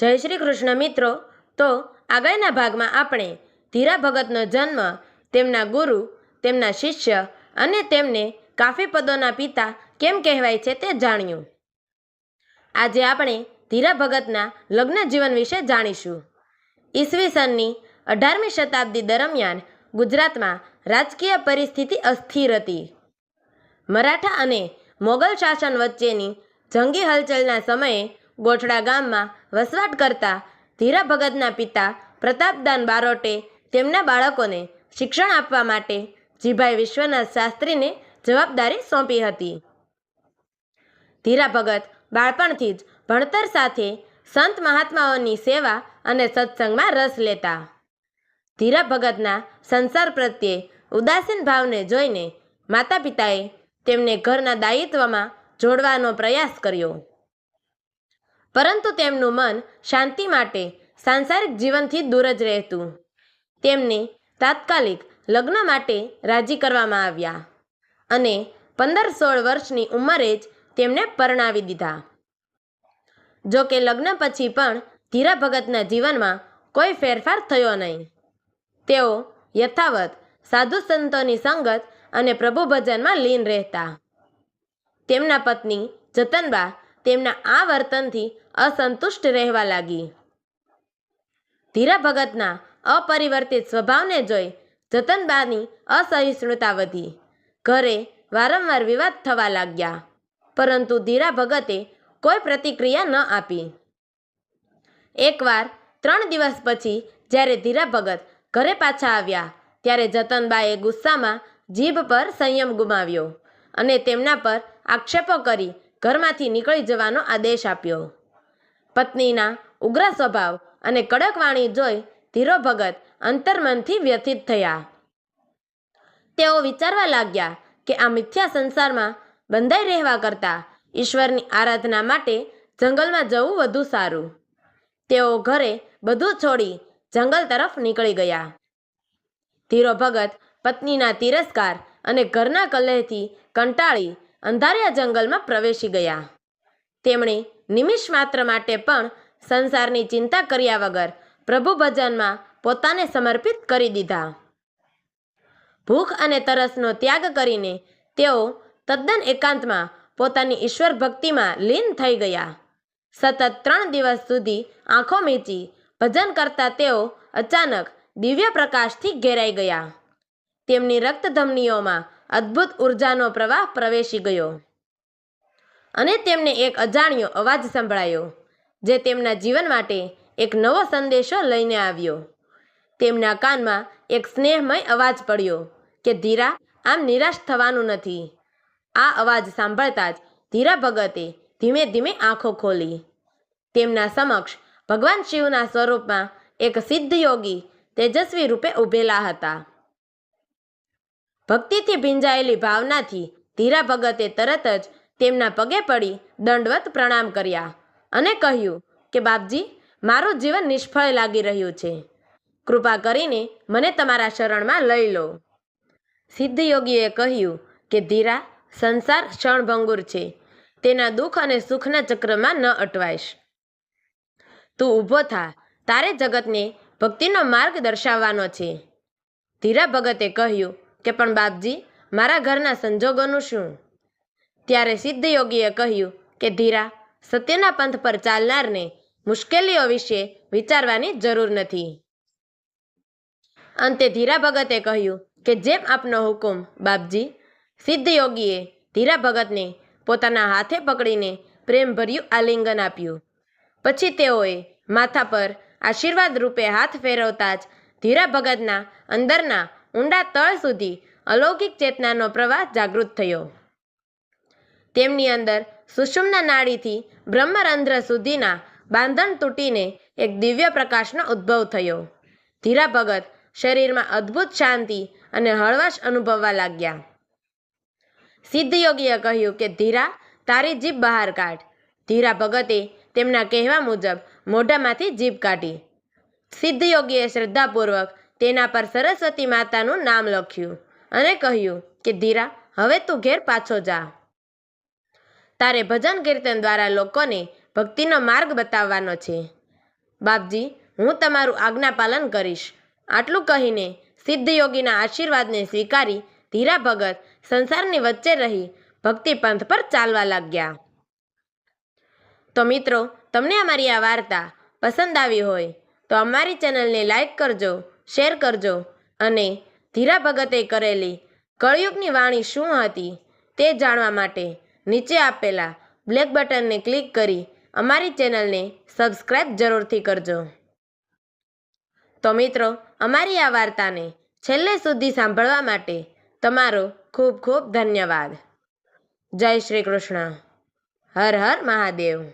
જય શ્રી કૃષ્ણ મિત્રો. તો આગળના ભાગમાં આપણે ધીરા ભગતનો જન્મ, તેમના ગુરુ, તેમના શિષ્ય અને તેમને કાફી પદોના પિતા કેમ કહેવાય છે તે જાણ્યું. આજે આપણે ધીરા ભગતના લગ્ન જીવન વિશે જાણીશું. ઈસવીસનની અઢારમી શતાબ્દી દરમિયાન ગુજરાતમાં રાજકીય પરિસ્થિતિ અસ્થિર હતી. મરાઠા અને મોગલ શાસન વચ્ચેની જંગી હલચલના સમયે ગોઠડા ગામમાં વસવાટ કરતા ધીરા ભગતના પિતા પ્રતાપદાન બારોટે તેમના બાળકોને શિક્ષણ આપવા માટે જીભાઈ વિશ્વનાથ શાસ્ત્રીને જવાબદારી સોંપી હતી. ધીરા ભગત બાળપણથી જ ભણતર સાથે સંત મહાત્માઓની સેવા અને સત્સંગમાં રસ લેતા. ધીરા ભગતના સંસાર પ્રત્યે ઉદાસીન ભાવને જોઈને માતા પિતાએ તેમને ઘરના દાયિત્વમાં જોડવાનો પ્રયાસ કર્યો. પરંતુ તેમનું મન શાંતિ માટે સાંસારિક જીવનથી દૂર જ રહેતું. તેમને તાત્કાલિક લગ્ન માટે રાજી કરવામાં આવ્યા અને પંદર સોળ વર્ષની ઉંમરે જ તેમને પરણાવી દીધા. જો કે લગ્ન પછી પણ ધીરા ભગતના જીવનમાં કોઈ ફેરફાર થયો નહીં. તેઓ યથાવત સાધુ સંતોની સંગત અને પ્રભુ ભજનમાં લીન રહેતા. તેમના પત્ની જતનબા તેમના આ વર્તનથી અસંતુષ્ટ રહેવા લાગી. ધીરા ભગતના અપરિવર્તિત સ્વભાવને જોઈ જતનબાની અસહિષ્ણુતા વધી. ઘરે વારંવાર વિવાદ થવા લાગ્યા, પરંતુ ધીરા ભગતે કોઈ પ્રતિક્રિયા ન આપી. એકવાર, ત્રણ દિવસ પછી, જ્યારે ધીરા ભગત ઘરે પાછા આવ્યા, ત્યારે જતનબાએ ગુસ્સામાં જીભ પર સંયમ ગુમાવ્યો અને તેમના પર આક્ષેપો કરી ઘરમાંથી નીકળી જવાનો આદેશ આપ્યો. પત્નીના ઉગ્ર સ્વભાવ અને કડક વાણી જોઈ ધીરો ભગત અંતર્મનથી વ્યથિત થયા. તેઓ વિચારવા લાગ્યા કે આ મિથ્યા સંસારમાં બંધાઈ રહેવા કરતાં ઈશ્વરની આરાધના માટે જંગલમાં જવું વધુ સારું. તેઓ ઘરે બધું છોડી જંગલ તરફ નીકળી ગયા. ધીરો ભગત પત્નીના તિરસ્કાર અને ઘરના કલહથી કંટાળી અંધારિયા જંગલમાં પ્રવેશી ગયા. તેમણે નિમિષ માત્ર માટે પણ સંસારની ચિંતા કર્યા વગર પ્રભુ ભજનમાં પોતાને સમર્પિત કરી દીધા. ભૂખ અને તરસનો ત્યાગ કરીને તેઓ તદ્દન એકાંતમાં પોતાની ઈશ્વર ભક્તિમાં લીન થઈ ગયા. સતત ત્રણ દિવસ સુધી આંખો મીચી ભજન કરતા તેઓ અચાનક દિવ્ય પ્રકાશથી ઘેરાઈ ગયા. તેમની રક્તધમનીઓમાં અદ્ભુત ઉર્જાનો પ્રવાહ પ્રવેશી ગયો. અને તેમને એક અજાણ્યો અવાજ સંભળાયો, જે તેમના જીવન માટે એક નવો સંદેશો લઈને આવ્યો. તેમના કાનમાં એક સ્નેહમય અવાજ પડ્યો કે, ધીરા, આમ નિરાશ થવાનું નથી. આ અવાજ સાંભળતા જ ધીરા ભગતે ધીમે ધીમે આંખો ખોલી. તેમના સમક્ષ ભગવાન શિવના સ્વરૂપમાં એક સિદ્ધ યોગી તેજસ્વી રૂપે ઊભેલા હતા. ભક્તિથી ભીંજાયેલી ભાવનાથી ધીરા ભગતે તરત જ તેમના પગે પડી દંડવત પ્રણામ કર્યા અને કહ્યું કે, બાપજી, મારું જીવન નિષ્ફળ લાગી રહ્યું છે. કૃપા કરીને મને તમારા શરણમાં લઈ લો. સિદ્ધ યોગીએ કહ્યું કે, ધીરા, સંસાર ક્ષણભંગુર છે. તેના દુઃખ અને સુખના ચક્રમાં ન અટવાઈશ. તું ઊભો થા. તારે જગતને ભક્તિનો માર્ગ દર્શાવવાનો છે. ધીરા ભગતે કહ્યું કે, પણ બાપજી, મારા ઘરના સંજોગોનું શું? ત્યારે સિદ્ધ યોગીએ કહ્યું કે, ધીરા, સત્યના પંથ પર ચાલનારને મુશ્કેલીઓ વિશે વિચારવાની જરૂર નથી. અંતે ધીરા ભગતે કહ્યું કે, જેમ આપનો હુકુમ, બાપજી. સિદ્ધ યોગીએ ધીરા ભગતને પોતાના હાથે પકડીને પ્રેમભર્યું આલિંગન આપ્યું. પછી તેઓએ માથા પર આશીર્વાદ રૂપે હાથ ફેરવતા જ ધીરા ભગતના અંદરના ઊંડા તળ સુધી અલૌકિક ચેતનાનો પ્રવાહ જાગૃત થયો. તેમની અંદર સુષુમ્ના નાડીથી બ્રહ્મરંધ્ર સુધીના બાંધણ તૂટીને એક દિવ્ય પ્રકાશનો ઉદ્ભવ થયો. ધીરા ભગત શરીરમાં અદ્ભુત શાંતિ અને હળવાશ અનુભવવા લાગ્યા. સિદ્ધ યોગીએ કહ્યું કે, ધીરા, તારી જીભ બહાર કાઢ. ધીરા ભગતે તેમના કહેવા મુજબ મોઢામાંથી જીભ કાઢી. સિદ્ધયોગીએ શ્રદ્ધાપૂર્વક તેના પર સરસ્વતી માતાનું નામ લખ્યું અને કહ્યું કે, ધીરા, હવે તું ઘેર પાછો જા. તારે ભજન કીર્તન દ્વારા લોકોને ભક્તિનો માર્ગ બતાવવાનો છે. બાપજી, હું તમારું આજ્ઞા પાલન કરીશ. આટલું કહીને સિદ્ધયોગીના આશીર્વાદને સ્વીકારી ધીરા ભગત સંસારની વચ્ચે રહી ભક્તિ પંથ પર ચાલવા લાગ્યા. તો મિત્રો, તમને અમારી આ વાર્તા પસંદ આવી હોય તો અમારી ચેનલને લાઈક કરજો, શેર કરજો અને ધીરા ભગતે કરેલી કળયુગની વાણી શું હતી તે જાણવા માટે નીચે આપેલા બ્લેક બટનને ક્લિક કરી અમારી ચેનલને સબસ્ક્રાઇબ જરૂરથી કરજો. તો મિત્રો, અમારી આ વાર્તાને છેલ્લે સુધી સાંભળવા માટે તમારો ખૂબ ખૂબ ધન્યવાદ. જય શ્રી કૃષ્ણ. હર હર મહાદેવ.